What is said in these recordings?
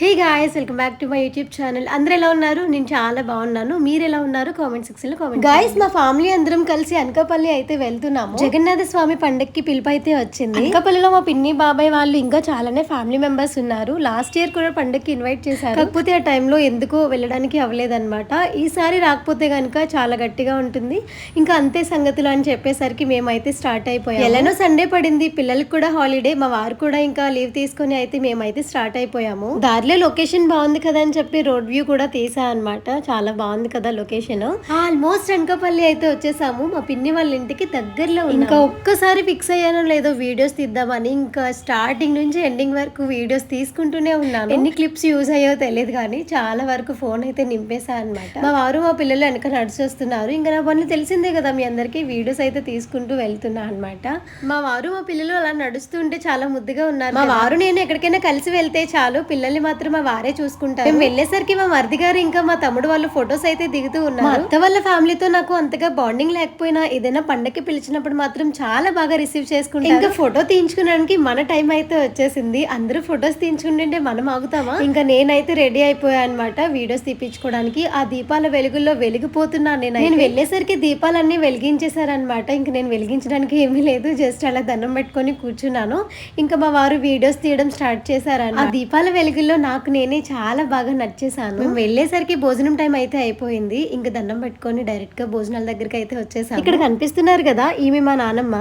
Hey guys welcome back to my YouTube channel అందరూ ఎలా ఉన్నారు? నేను చాలా బాగున్నాను. మీరు ఎలా ఉన్నారు? కామెంట్ సెక్షన్లో కామెంట్ గాయస్ మా ఫ్యామిలీ అందరం కలిసి అనకాపల్లి అయితే వెళ్తున్నాము. జగన్నాథ స్వామి పండక్కి పిలుపు అయితే వచ్చింది. అనకాపల్లిలో మా పిన్ని బాబాయ్ వాళ్ళు ఇంకా చాలానే ఫ్యామిలీ మెంబర్స్ ఉన్నారు. లాస్ట్ ఇయర్ కూడా పండక్కి ఇన్వైట్ చేశారు. కాకపోతే ఆ టైంలో ఎందుకో వెళ్ళడానికి అవ్వలేదన్నమాట. ఈసారి రాకపోతే కనుక చాలా గట్టిగా ఉంటుంది. ఇంకా అంతే సంగతులు అని చెప్పేసరికి మేమైతే స్టార్ట్ అయిపోయాం ఎలానో సండే పడింది. పిల్లలకి కూడా హాలిడే మా వారు కూడా ఇంకా లీవ్ తీసుకొని అయితే మేమైతే స్టార్ట్ అయిపోయాము. దారిలో లొకేషన్ బాగుంది కదా అని చెప్పి రోడ్ వ్యూ కూడా తీసా అన్నమాట. చాలా బాగుంది కదా లొకేషన్. ఆల్మోస్ట్ అనకాపల్లి అయితే వచ్చేసాము. మా పిన్ని వాళ్ళ ఇంటికి దగ్గరలో. ఇంకా ఒక్కసారి ఫిక్స్ అయ్యానో లేదో వీడియోస్ తీద్దామని ఇంకా స్టార్టింగ్ నుంచి ఎండింగ్ వరకు వీడియోస్ తీసుకుంటూనే ఉన్నాను. ఎన్ని క్లిప్స్ యూజ్ అయ్యో తెలియదు కానీ చాలా వరకు ఫోన్ అయితే నింపేసా అన్నమాట. మా వారు మా పిల్లలు వెనక నడిచొస్తున్నారు. ఇంకా నా పనులు తెలిసిందే కదా మీ అందరికీ వీడియోస్ అయితే తీసుకుంటూ వెళ్తున్నా అన్నమాట. మా వారు మా పిల్లలు అలా నడుస్తుంటే చాలా ముద్దుగా ఉన్నారు మా వారు నేను ఎక్కడికైనా కలిసి వెళ్తే చాలు. పిల్లల్ని మాత్రం మా వారే చూసుకుంటారు. మేము వెళ్ళేసరికి మా మరిది గారు ఇంకా మా తమ్ముడు వాళ్ళు ఫొటోస్ అయితే దిగుతూ ఉన్నారు. మా అత్త వాళ్ళ ఫ్యామిలీతో నాకు అంతగా బాండింగ్ లేకపోయినా ఏదైనా పండగకి పిలిచినప్పుడు మాత్రం చాలా బాగా రిసీవ్ చేసుకుంటారు. ఇంకా ఫోటో తీయించుకోవడానికి మన టైం అయితే వచ్చేసింది. అందరూ ఫొటోస్ తీయించుకుంటుంటే మనం ఆగుతామా? ఇంకా నేనైతే రెడీ అయిపోయా అనమాట వీడియోస్ తీపించుకోవడానికి ఆ దీపాల వెలుగుల్లో వెలిగిపోతున్నాను నేను నేను వెళ్ళేసరికి దీపాలన్నీ వెలిగించేశారనమాట ఇంక నేను వెలిగించడానికి ఏమీ లేదు. జస్ట్ అలా దండం పెట్టుకొని కూర్చున్నాను. ఇంకా మా వారు వీడియోస్ తీయడం స్టార్ట్ చేశారు ఆ దీపాల వెలుగుల్లో నాకు నేనే చాలా బాగా నచ్చేసాను మేము. వెళ్ళేసరికి భోజనం టైం అయితే అయిపోయింది. ఇంకా దండం పెట్టుకొని డైరెక్ట్గా భోజనాల దగ్గరికి అయితే వచ్చేసాను ఇక్కడ కనిపిస్తున్నారు కదా ఈమె మా నానమ్మ.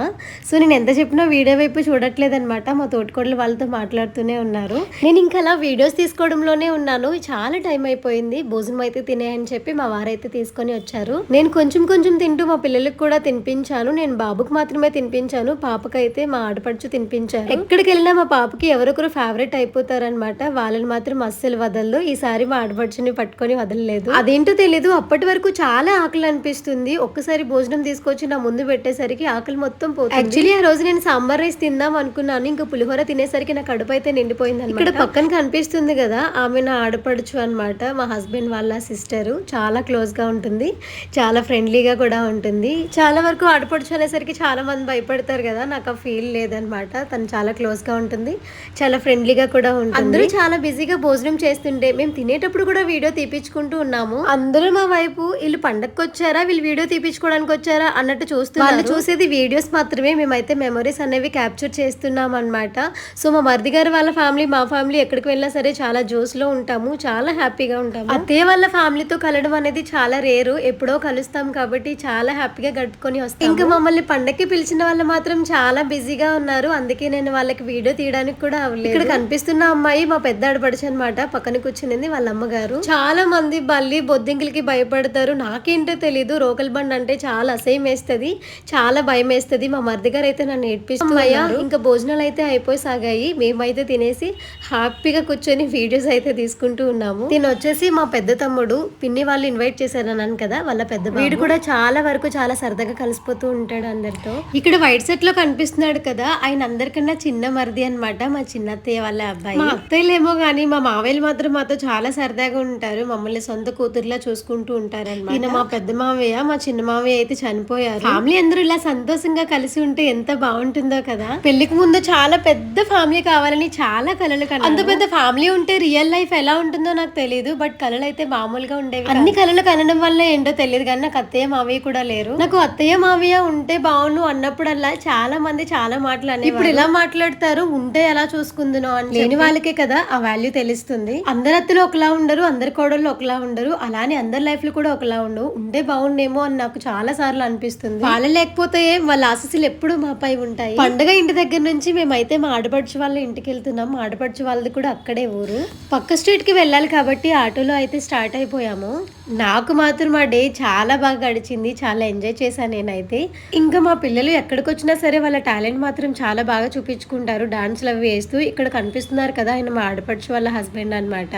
సో నేను ఎంత చెప్పినా వీడియో వైపు చూడట్లేదు అనమాట మా తోటికోడలు వాళ్ళతో మాట్లాడుతూనే ఉన్నారు. నేను ఇంకా అలా వీడియోస్ తీసుకోవడంలోనే ఉన్నాను. చాలా టైం అయిపోయింది. భోజనం అయితే తినేయని చెప్పి మా వారైతే తీసుకొని వచ్చారు. నేను కొంచెం కొంచెం తింటూ మా పిల్లలకు కూడా తినిపించాను. నేను బాబుకి మాత్రమే తినిపించాను. పాపకైతే మా ఆడపడుచు తినిపించారు. ఎక్కడికి వెళ్ళినా మా పాపకి ఎవరొకరు ఫేవరెట్ అయిపోతారనమాట వాళ్ళని మాత్రం అస్సలు వదలదు. ఈసారి మా ఆడపడుచుని పట్టుకొని వదలలేదు. అదేంటో తెలీదు. అప్పటి వరకు చాలా ఆకలి అనిపిస్తుంది. ఒక్కసారి భోజనం తీసుకొచ్చి నా ముందు పెట్టేసరికి ఆకలి మొత్తం పోతుంది. యాక్చువల్లీ ఆ రోజు నేను సాంబార్ రైస్ తిందాం అనుకున్నాను. ఇంకా పులిహోర తినేసరికి నా కడుపు అయితే నిండిపోయింది ఇక్కడ పక్కన కనిపిస్తుంది కదా ఆమె నా ఆడపడుచు అన్నమాట. మా హస్బెండ్ వాళ్ళ సిస్టర్. చాలా క్లోజ్గా ఉంటుంది. చాలా ఫ్రెండ్లీగా కూడా ఉంటుంది. చాలా వరకు ఆడపడుచు అనేసరికి చాలా మంది భయపడతారు కదా నాకు ఆ ఫీల్ లేదనమాట తను చాలా క్లోజ్గా ఉంటుంది. చాలా ఫ్రెండ్లీగా కూడా ఉంటుంది. అందరూ చాలా బిజీగా భోజనం చేస్తుంటే మేము తినేటప్పుడు కూడా వీడియో తీపించుకుంటూ ఉన్నాము. అందరూ మా వైపు వీళ్ళు పండగకి వచ్చారా వీళ్ళు వీడియో తీపించుకోవడానికి వచ్చారా? అన్నట్టు చూస్తున్నారు. వాళ్ళు చూసేది వీడియోస్ మాత్రమే. మేమైతే మెమరీస్ అనేవి క్యాప్చర్ చేస్తున్నాం అనమాట సో మా మరిది గారు వాళ్ళ ఫ్యామిలీ మా ఫ్యామిలీ ఎక్కడికి వెళ్ళినా సరే చాలా జోస్లో ఉంటాము. చాలా హ్యాపీగా ఉంటాము. అత్తయ్య వాళ్ళ ఫ్యామిలీతో కలవడం అనేది చాలా రేరు. ఎప్పుడో కలుస్తాం కాబట్టి చాలా హ్యాపీగా గడుపుకొని వస్తాం ఇంకా మమ్మల్ని పండక్కి పిలిచిన వాళ్ళు మాత్రం చాలా బిజీగా ఉన్నారు. అందుకే నేను వాళ్ళకి వీడియో తీయడానికి కూడా అవ్వలేదు. ఇక్కడ కనిపిస్తున్న అమ్మాయి మా పెద్ద ఆడపడుచు అనమాట పక్కన కూర్చునింది వాళ్ళ అమ్మగారు చాలా మంది బల్లి బొద్దింకలకి భయపడతారు. నాకేంటో తెలీదు. రోకల్ బండ్ అంటే చాలా అసహ్యం వేస్తుంది. చాలా భయం వేస్తుంది. మా మరిది గారు అయితే నన్ను నేర్పిస్తున్నాయా ఇంకా భోజనాలు అయితే అయిపోయి సాగాయి మేమైతే తినేసి హ్యాపీగా కూర్చొని వీడియోస్ అయితే తీసుకుంటూ ఉన్నాము. దీని వచ్చేసి మా పెద్ద తమ్ముడు పిన్ని వాళ్ళు ఇన్వైట్ చేశారు అన్నాను కదా వాళ్ళ పెద్ద వీడు కూడా చాలా వరకు చాలా సరదాగా కలిసిపోతూ ఉంటాడు అందరితో. ఇక్కడ వైట్ సెట్లో కనిపిస్తున్నాడు కదా ఆయన అందరికన్నా చిన్న మరిది అన్నమాట. మా చిన్న అత్తయ్య వాళ్ళ అబ్బాయి. మా అత్తయ్యలేమో కానీ మా మావయ్యలు మాత్రం మాతో చాలా సరదాగా ఉంటారు. మమ్మల్ని సొంత కూతురులా చూసుకుంటూ ఉంటారు ఈయన మా పెద్ద మావయ్య మా చిన్న మావయ్య అయితే చనిపోయారు. ఫ్యామిలీ అందరూ ఇలా సంతోషంగా కలిసి ఉంటే ఎంత బాగుంటుందో కదా. పెళ్ళికి ముందు చాలా పెద్ద ఫ్యామిలీ కావాలని చాలా కలలు కన్నా అంత పెద్ద ఫ్యామిలీ ఉంటే రియల్ లైఫ్ ఎలా ఉంటుందో నాకు తెలియదు బట్ కలలు అయితే మామూలుగా ఉండేవి అన్ని కలలు కనడం వల్ల ఏంటో తెలియదు కానీ నాకు అత్తయ్య మావయ్య కూడా లేరు. నాకు అత్తయ్య మావయ్య ఉంటే బాగుండు అన్నప్పుడల్లా చాలా మంది చాలా మాటలు. ఇప్పుడు ఇలా మాట్లాడతారు? ఉంటే ఎలా చూసుకుందునో అని లేని వాళ్ళకే కదా ఆ వాల్యూ తెలుస్తుంది. అందరు అత్తలు ఒకలా ఉండరు అందరి కోడళ్ళు ఒకలా ఉండరు అలానే అందరి లైఫ్లో కూడా ఒకలా ఉండవు. ఉంటే బాగుండేమో అని నాకు చాలా సార్లు అనిపిస్తుంది. వాళ్ళ లేకపోతే వాళ్ళ ఆశీస్సులు ఎప్పుడు మాపై ఉంటాయి. పండగ ఇంటి దగ్గర నుంచి మేమైతే మా ఆడపడుచు వాళ్ళ ఇంటికి వెళ్తున్నాం. మా ఆడపడుచు వాళ్ళది కూడా అక్కడే ఊరు. పక్క స్ట్రీట్కి వెళ్ళాలి కాబట్టి ఆటోలో అయితే స్టార్ట్ అయిపోయాము. నాకు మాత్రం ఆ డే చాలా బాగా గడిచింది. చాలా ఎంజాయ్ చేశాను నేనైతే. ఇంకా మా పిల్లలు ఎక్కడికి వచ్చినా సరే వాళ్ళ టాలెంట్ మాత్రం చాలా బాగా చూపించుకుంటారు. డాన్స్లు అవి వేస్తూ ఇక్కడ కనిపిస్తున్నారు కదా ఆయన మా ఆడపడుచు వాళ్ళ హస్బెండ్ అన్నమాట.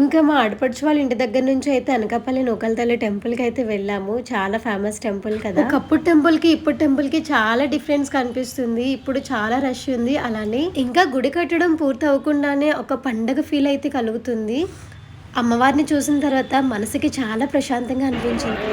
ఇంకా మా ఆడపడుచు వాళ్ళ ఇంటి దగ్గర నుంచి అయితే అనకాపల్లి నూకల తల్లి టెంపుల్కి అయితే వెళ్ళాము. చాలా ఫేమస్ టెంపుల్ కదా. ఒకప్పుడు టెంపుల్కి ఇప్పుడు టెంపుల్కి చాలా డిఫరెన్స్ కనిపిస్తుంది. ఇప్పుడు చాలా రష్ ఉంది. అలానే ఇంకా గుడి కట్టడం పూర్తి అవ్వకుండానే ఒక పండగ ఫీల్ అయితే కలుగుతుంది. అమ్మవారిని చూసిన తర్వాత మనసుకి చాలా ప్రశాంతంగా అనిపించింది.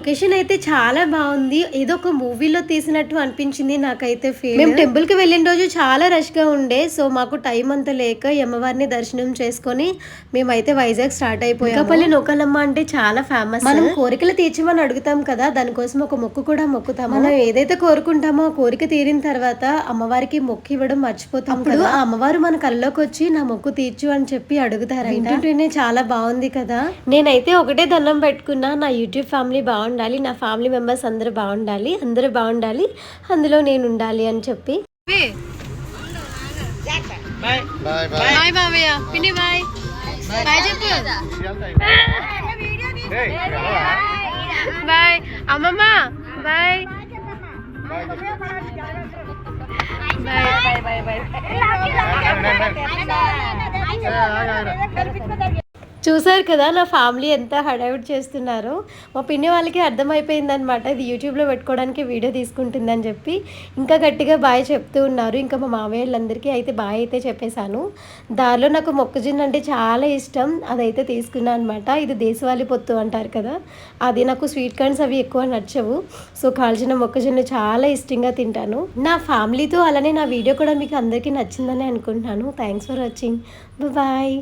లొకేషన్ అయితే చాలా బాగుంది. ఏదో ఒక మూవీలో తీసినట్టు అనిపించింది నాకైతే ఫీల్ మేము టెంపుల్కి వెళ్ళిన రోజు చాలా రష్గా ఉండే. సో మాకు టైం అంత లేక అమ్మవారిని దర్శనం చేసుకొని మేమైతే వైజాగ్ స్టార్ట్ అయిపోయాం ఇంకపల్లి నూకలమ్మ అంటే చాలా ఫేమస్ మనం కోరికలు తీర్చమని అడుగుతాం కదా దానికోసం ఒక మొక్కు కూడా మొక్కుతాం మనం ఏదైతే కోరుకుంటామో ఆ కోరిక తీరిన తర్వాత అమ్మవారికి మొక్కు ఇవ్వడం మర్చిపోతాం అప్పుడు ఆ అమ్మవారు మన కళ్ళలోకి వచ్చి నా మొక్కు తీర్చు అని చెప్పి అడుగుతారు వింటుంటేనే చాలా బాగుంది కదా. నేనైతే ఒకటే దండం పెట్టుకున్నా. నా యూట్యూబ్ ఫ్యామిలీ బాగుండాలి నా ఫ్యామిలీ మెంబర్స్ అందరూ బాగుండాలి అందరూ బాగుండాలి అందులో నేను ఉండాలి అని చెప్పి బాయ్ బాయ్ బాయ్ బాబయ్య పిన్ని బాయ్ బాయ్ చెప్పు బాయ్ అమ్మమ్మ బాయ్ చూసారు కదా నా ఫ్యామిలీ ఎంత హడావిడి చేస్తున్నారో. మా పిన్ని వాళ్ళకి అర్థమైపోయిందనమాట ఇది యూట్యూబ్లో పెట్టుకోవడానికి వీడియో తీసుకుంటుందని చెప్పి. ఇంకా గట్టిగా బాయ్ చెప్తూ ఉన్నారు. ఇంకా మా మామయ్య వాళ్ళందరికీ అయితే బాయ్ అయితే చెప్పేశాను. దారిలో నాకు మొక్కజొన్న అంటే చాలా ఇష్టం అదైతే తీసుకున్నాను అనమాట ఇది దేశవాళీ పొత్తు అంటారు కదా అది నాకు స్వీట్ కార్న్స్ అవి ఎక్కువ నచ్చవు. సో కాల్చిన మొక్కజొన్న చాలా ఇష్టంగా తింటాను. నా ఫ్యామిలీతో అలానే నా వీడియో కూడా మీకు అందరికీ నచ్చిందని అనుకుంటున్నాను. Thanks for watching. బాయ్.